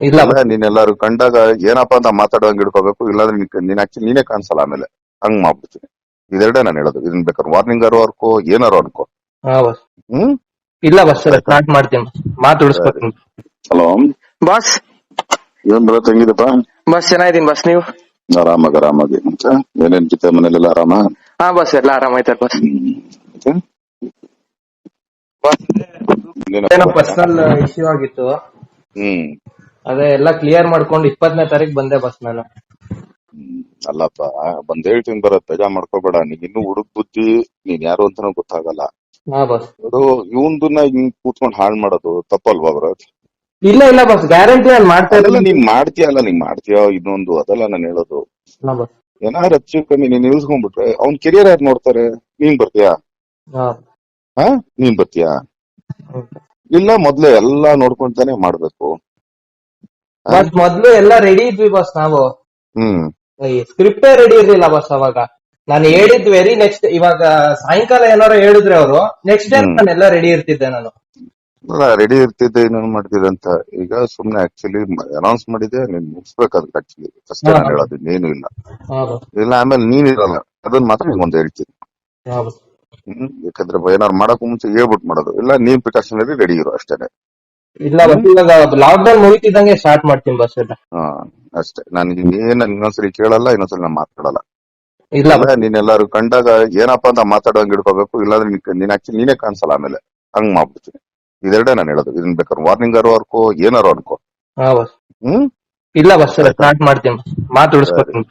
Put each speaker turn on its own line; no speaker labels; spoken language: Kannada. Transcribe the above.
ಇಲ್ಲ
ಇಲ್ಲ ನೀನ್ ಎಲ್ಲಾರು ಕಂಡಾಗ ಏನಪ್ಪಾ ಅಂತ ಮಾತಾಡುವಂಗ್ ಇಡ್ಕೋಬೇಕು ಇಲ್ಲಾಂದ್ರೆ ನೀನ್- ನೀನ್ ಆಕ್ಚುಲಿ ನೀನೇ ಕಾಣಿಸಲ್ಲ ಆಮೇಲೆ. ಹಂಗ್ ಮಾಡ್ಬಿಡ್ತೀನಿ. ಇದೆರಡೇ ನಾನು ಹೇಳೋದು. ಇದನ್ ಬೇಕಾದ್ರೆ ವಾರ್ನಿಂಗ್ ಆರು ಅನ್ಕೋ ಏನಾರು ಅನ್ಕೋ.
ಹಾ ಬಸ್
ಹ್ಮ್?
ಇಲ್ಲ ಬಸ್ ಸ್ಟಾರ್ಟ್ ಮಾಡ್ತೀನಿ ಮಾತು ಉಳಿಸ್ಕೊತೀನಿ.
ಹಲೋ?
ಬಾಸ್
ಏನ್ ಬರ ತಂಗಿದಪ್ಪ
ಬಸ್ ಚೆನ್ನಾಗಿದ್ದೀನಿ ಬಸ್ ನೀವು?
ಆರಾಮಾಗ ಆರಾಮಾಗಿ. ಮತ್ತೆ ಏನೇನ್ ಜೊತೆ ಮನೇಲೆಲ್ಲ ಆರಾಮ?
ಹಾ ಬಸ್ ಎಲ್ಲ ಆರಾಮಾಯ್ತಾರ ಬಸ್
ಮತ್ತೆ?
ಏನೋ ಪರ್ಸನಲ್ ಇಶ್ಯೂ ಆಗಿತ್ತು.
ಹ್ಮ್.
ಅದೇ ಎಲ್ಲ ಕ್ಲಿಯರ್ ಮಾಡ್ಕೊಂಡು ಇಪ್ಪತ್ತನೇ ತಾರೀಕು ಬಂದೆ ಬಸ್ ನಾನು.
ಅಲ್ಲಪ್ಪ ಬಂದ್ ಹೇಳ್ತೀನಿ ಬರತ್ ಬೇಜಾ ಮಾಡ್ಕೋಬೇಡ. ನೀನ್ ಇನ್ನು ಹುಡುಕ್ ಬುದ್ಧಿ ನೀನ್ ಯಾರು ಅಂತಾನೂ ಗೊತ್ತಾಗಲ್ಲ.
ಹಾ ಬಸ್
ಅದು ಇವಂದನ್ನ ಹಿಂಗ್ ಕೂತ್ಕೊಂಡ್ ಹಾಳ್ ಮಾಡೋದು ತಪ್ಪಲ್ವಾ ಅವ್ರ
ಇಲ್ಲ ಇಲ್ಲ ಬಸ್ ಗ್ಯಾರಂಟಿ ನಾನು ಮಾಡ್ತಾ
ಅದೆಲ್ಲ
ಅಲ್ಲ
ನೀನ್ ಮಾಡ್ತೀಯಲ್ಲ ನೀನ್ ಮಾಡ್ತೀಯೋ ಇನ್ನೊಂದು ಅದೆಲ್ಲ ನಾನು ಹೇಳೋದು.
ಬಸ್
ಏನಾದ್ರು ಹೆಚ್ಚು ಕಮ್ಮಿ ನೀನ್ ನಿಲ್ಸ್ಕೊಂಡ್ಬಿಟ್ರೆ ಅವ್ನ್ ಕೆರಿಯರ್ ಯಾರು ನೋಡ್ತಾರೆ? ನೀನ್ ಬರ್ತೀಯಾ?
ಹಾ.
ಹಾ? ನೀನ್ ಬರ್ತೀಯಾ?
ಹ್ಮ್.
ಇಲ್ಲ ಮೊದ್ಲೇ ಎಲ್ಲಾ ನೋಡ್ಕೊಂತಾನೆ ಮಾಡ್ಬೇಕು.
ಬಸ್ ಮೊದ್ಲು ಎಲ್ಲ ರೆಡಿ ಇದ್ವಿ ಬಸ್ ನಾವು.
ಹ್ಮ್.
ಸ್ಕ್ರಿಪ್ಟೇ ರೆಡಿ ಇರ್ಲಿಲ್ಲ ಬಸ್ ಅವಾಗ. ನಾನು ಹೇಳಿದ್ ವೆರಿ ನೆಕ್ಸ್ಟ್ ಇವಾಗ ಸಾಯಂಕಾಲ ಏನಾರು ಹೇಳಿದ್ರೆ ಅವರು ನೆಕ್ಸ್ಟ್ ಡೇ. ನಾನೆಲ್ಲ ರೆಡಿ ಇರ್ತಿದ್ದೆ ನಾನು.
ರೆಡಿ ಇರ್ತಿದ್ದೆ ಇನ್ನೇನ್ ಮಾಡ್ತಿದ್ದೆ ಅಂತ. ಈಗ ಸುಮ್ನೆ ಆಕ್ಚುಲಿ ಅನೌನ್ಸ್ ಮಾಡಿದೆ ನೀನ್ ಮುಗಿಸ್ಬೇಕಾದ್ರೆ ಆಕ್ಚುಲಿ ಫಸ್ಟ್ ನಾನು ಹೇಳೋದು ಇನ್ನೇನು ಇಲ್ಲ. ಇಲ್ಲ ಆಮೇಲೆ ನೀನ್ ಇರಲ್ಲ. ಅದನ್ನ ಮಾತ್ರ ನಿಮ್ಗೊಂದು ಹೇಳ್ತೀನಿ. ಯಾಕಂದ್ರೆ ಏನಾರು ಮಾಡಕ್ ಮುಂಚೆ ಹೇಳ್ಬಿಟ್ಟು ಮಾಡೋದು. ಇಲ್ಲ ನೀನ್ ಪ್ರಿಕಾಷನ್ ರೆಡಿ ಇರೋ ಅಷ್ಟೇನೆ.
ಇಲ್ಲ ಬಸ್ ಇವಾಗ ಲಾಕ್ ಡೌನ್ ಮುಗಿತಿದ್ದಂಗೆ ಸ್ಟಾರ್ಟ್ ಮಾಡ್ತೀನಿ ಬಸ್ ಎಲ್ಲ.
ಹಾ ಅಷ್ಟೇ. ನನಗೆ ಏನ್ ಇನ್ನೊಂದ್ಸರಿ ಕೇಳಲ್ಲ ಇನ್ನೊಂದ್ಸರಿ ನಾನು ಮಾತಾಡಲ್ಲ.
ಇಲ್ಲ
ಇಲ್ಲ ನೀನ್ ಎಲ್ಲಾರು ಕಂಡಾಗ ಏನಪ್ಪಾ ಅಂತ ಮಾತಾಡೋಂಗ್ ಇಡ್ಕೋಬೇಕು ಇಲ್ಲಾಂದ್ರೆ ನೀನ್- ನೀನ್ ಆಕ್ಚುಲಿ ನೀನೇ ಕಾಣಿಸಲ್ಲ ಆಮೇಲೆ. ಹಂಗ್ ಮಾಡ್ಬಿಡ್ತೀನಿ. ಇದೆರಡೇ ನಾನು ಹೇಳೋದು. ಇದನ್ ಬೇಕಾದ್ರೆ ವಾರ್ನಿಂಗ್ ಅರೋ ಅನ್ಕೋ ಏನಾರು ಅನ್ಕೋ.
ಹಾ ಬಸ್
ಹ್ಮ್?
ಇಲ್ಲ ಬಸ್ ಸ್ಟಾರ್ಟ್ ಮಾಡ್ತೀನಿ ಮಾತು ಉಳಿಸ್ಕೊತೀನಿ